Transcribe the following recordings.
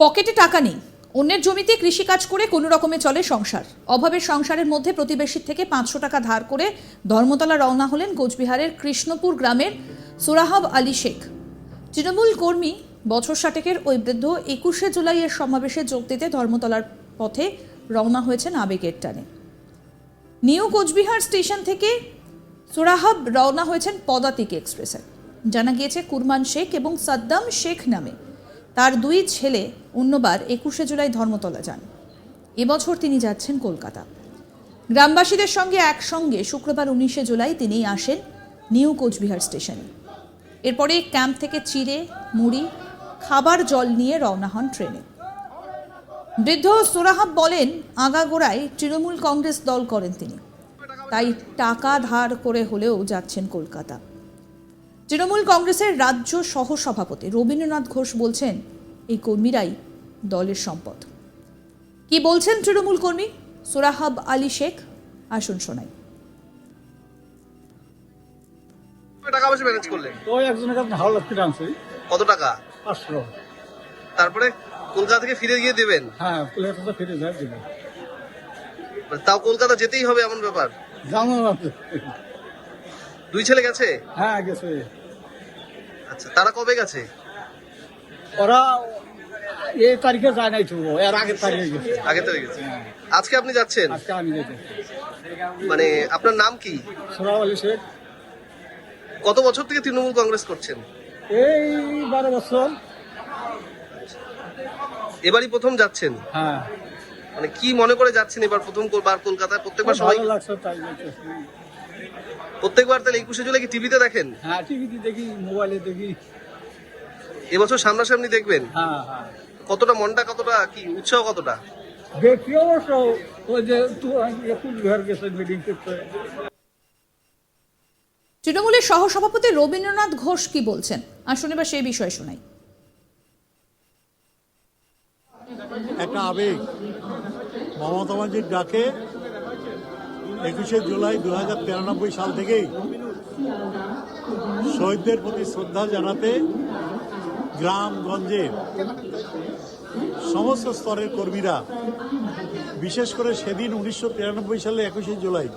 পকেটে টাকা নেই। অন্যের জমিতে কৃষিকাজ করে কোনো রকমে চলে সংসার। অভাবের সংসারের মধ্যে প্রতিবেশীর থেকে পাঁচশো টাকা ধার করে ধর্মতলা রওনা হলেন কোচবিহারের কৃষ্ণপুর গ্রামের সুরাহাব আলী শেখ। তৃণমূল কর্মী বছর ষাটেকের ওই বৃদ্ধ একুশে জুলাইয়ের সমাবেশে যোগ দিতে ধর্মতলার পথে রওনা হয়েছেন আবেগের টানে। নিউ কোচবিহার স্টেশন থেকে সুরাহাব রওনা হয়েছেন পদাতিক এক্সপ্রেসে। জানা গিয়েছে কুরমান শেখ এবং সাদ্দাম শেখ নামে। তার দুই ছেলে অন্যবার একুশে জুলাই ধর্মতলা যান। এবছর তিনি যাচ্ছেন কলকাতা। গ্রামবাসীদের সঙ্গে একসঙ্গে শুক্রবার উনিশে জুলাই তিনি আসেন নিউ কোচবিহার স্টেশনে। এরপরে ক্যাম্প থেকে চিড়ে, মুড়ি, খাবার জল নিয়ে রওনা হন ট্রেনে। বৃদ্ধ সোরাহাব বলেন, আগাগোড়ায় তৃণমূল কংগ্রেস দল করেন তিনি। তাই টাকা ধার করে হলেও যাচ্ছেন কলকাতা। তৃণমূল কংগ্রেসের রাজ্য সহ সভাপতি রবীন্দ্রনাথ ঘোষ বলছেন, এই কর্মীরাই দলের সম্পদ। কি বলছেন তৃণমূল কর্মী? সোরাহাব আলী শেখ আসুন শোনাই। টাকা পয়সা ম্যানেজ করলেন? তো একজনের কাছে ভালো লাগতে আনছি কত টাকা? পাঁচশো। তারপরে কলকাতা থেকে ফিরে গিয়ে দেবেন? হ্যাঁ কলকাতা ফিরে যায় দিবে মানে তাও কলকাতা যেতেই হবে এমন ব্যাপার? জানো না। দুই ছেলে গেছে? হ্যাঁ গেছে। আচ্ছা তারা কবে গেছে? ওরা এই তারিখে যায় নাই তো এর আগের তারিখে গেছে। আগে তো গেছে। আজকে আপনি যাচ্ছেন? আজকে আমি যেতে। মানে আপনার নাম কি? সোনা বলি শেখ। কত বছর থেকে তৃণমূল কংগ্রেস করছেন? এই বারো বছর। এবারই প্রথম যাচ্ছেন? হ্যাঁ। মানে কি মনে করে যাচ্ছেন এবার প্রথম বার কলকাতায়? প্রত্যেকবার সবাই ভালো লাগছে তাই যেতেছি। প্রত্যেকবার তাহলে একুশে জুলাই কি টিভিতে দেখেন? হ্যাঁ টিভিতে দেখি মোবাইলে দেখি। এবছর সামনাসামনি দেখবেন? হ্যাঁ হ্যাঁ। কতটা মনটা কতটা কি উৎসাহ কতটা? দেখি অবশ্য ওই যে কুচবিহার গেছে মিটিং করতে। তৃণমূলের সহসভাপতি রবীন্দ্রনাথ ঘোষ কি বলছেন? আসুন এবার সেই বিষয়ে শোনাই। একটা আবেগ। মমতা ব্যানার্জির ডাকে একুশে জুলাই দু হাজার তিরানব্বই সাল থেকেই শহীদদের প্রতি শ্রদ্ধা জানাতে গ্রামগঞ্জে সমস্ত স্তরের কর্মীরা, বিশেষ করে সেদিন উনিশশো তিরানব্বই সালে একুশে জুলাই,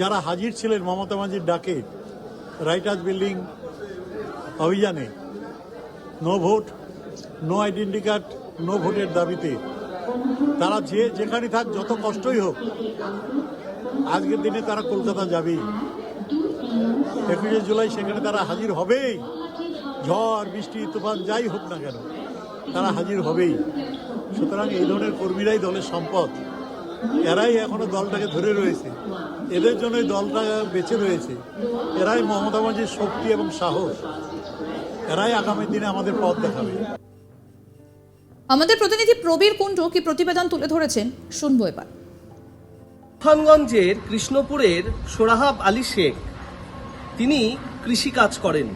যারা হাজির ছিলেন মমতা ব্যানার্জির ডাকে, রাইটার্স বিল্ডিং অভিযানে, no vote, no identity card, no ভোটের দাবিতে, তারা যে যেখানে থাক, যত কষ্টই হোক, আজকের দিনে তারা কলকাতা যাবেই। একুশে জুলাই সেখানে তারা হাজির হবেই। ঝড় বৃষ্টি তুফান যাই হোক না কেন তারা হাজির হবেই। সুতরাং এই ধরনের কর্মীরাই দলের সম্পদ। এরাই এখনও দলটাকে ধরে রয়েছে। এদের জন্যই দলটা বেঁচে রয়েছে। এরাই মমতা ব্যানার্জির শক্তি এবং সাহস। এরাই আগামী দিনে আমাদের পথ দেখাবে। আমাদের প্রতিনিধি প্রবীর কুণ্ডু কি প্রতিবেদন তুলে ধরেছেন? শুনব এবার। তুফানগঞ্জের কৃষ্ণপুরের সোরাহাব আলী শেখ। তিনি কৃষিকাজ করেন।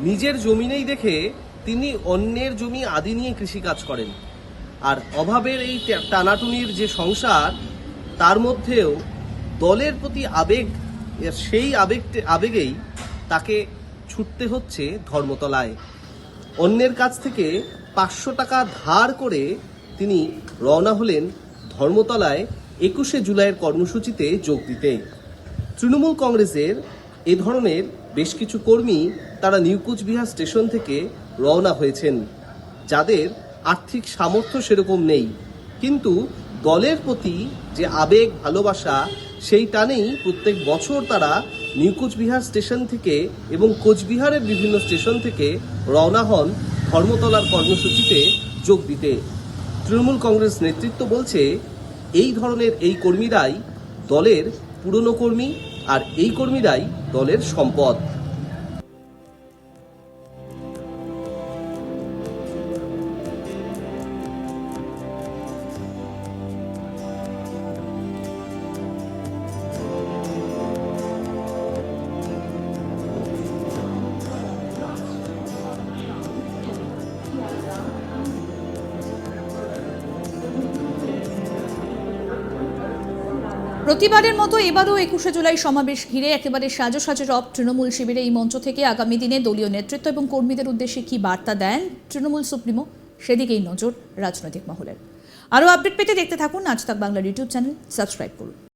নিজের জমি নেই দেখে তিনি অন্যের জমি আদি নিয়ে কৃষিকাজ করেন। আর অভাবের এই টানাটুনির যে সংসার, তার মধ্যেও দলের প্রতি আবেগ সেই আবেগ আবেগেই তাকে ছুটতে হচ্ছে ধর্মতলায়। অন্যের কাছ থেকে পাঁচশো টাকা ধার করে তিনি রওনা হলেন ধর্মতলায় একুশে জুলাইয়ের কর্মসূচিতে যোগ দিতে। তৃণমূল কংগ্রেসের এ ধরনের বেশ কিছু কর্মী তারা নিউ কোচবিহার স্টেশন থেকে রওনা হয়েছেন। যাদের আর্থিক সামর্থ্য সেরকম নেই। কিন্তু দলের প্রতি যে আবেগ, ভালোবাসা, সেই টানেই প্রত্যেক বছর তারা নিউ কোচবিহার স্টেশন থেকে এবং কোচবিহারের বিভিন্ন স্টেশন থেকে রওনা হন ধর্মতলার কর্মসূচিতে যোগ দিতে। তৃণমূল কংগ্রেস নেতৃত্ব বলছে, এই ধরনের এই কর্মীরাই দলের পুরনো কর্মী আর এই কর্মীরাই দলের সম্পদ। প্রতিবারের মতো এবারও একুশে জুলাই সমাবেশ ঘিরে একেবারে সাজো সাজো রব তৃণমূল শিবিরে এই মঞ্চ থেকে আগামী দিনে দলীয় নেতৃত্ব এবং কর্মীদের উদ্দেশ্যে কি বার্তা দেন তৃণমূল সুপ্রিমো? সেদিকেই নজর রাজনৈতিক মহলের। আরও আপডেট পেতে দেখতে থাকুন আজ তাক বাংলার ইউটিউব চ্যানেল। সাবস্ক্রাইব করুন।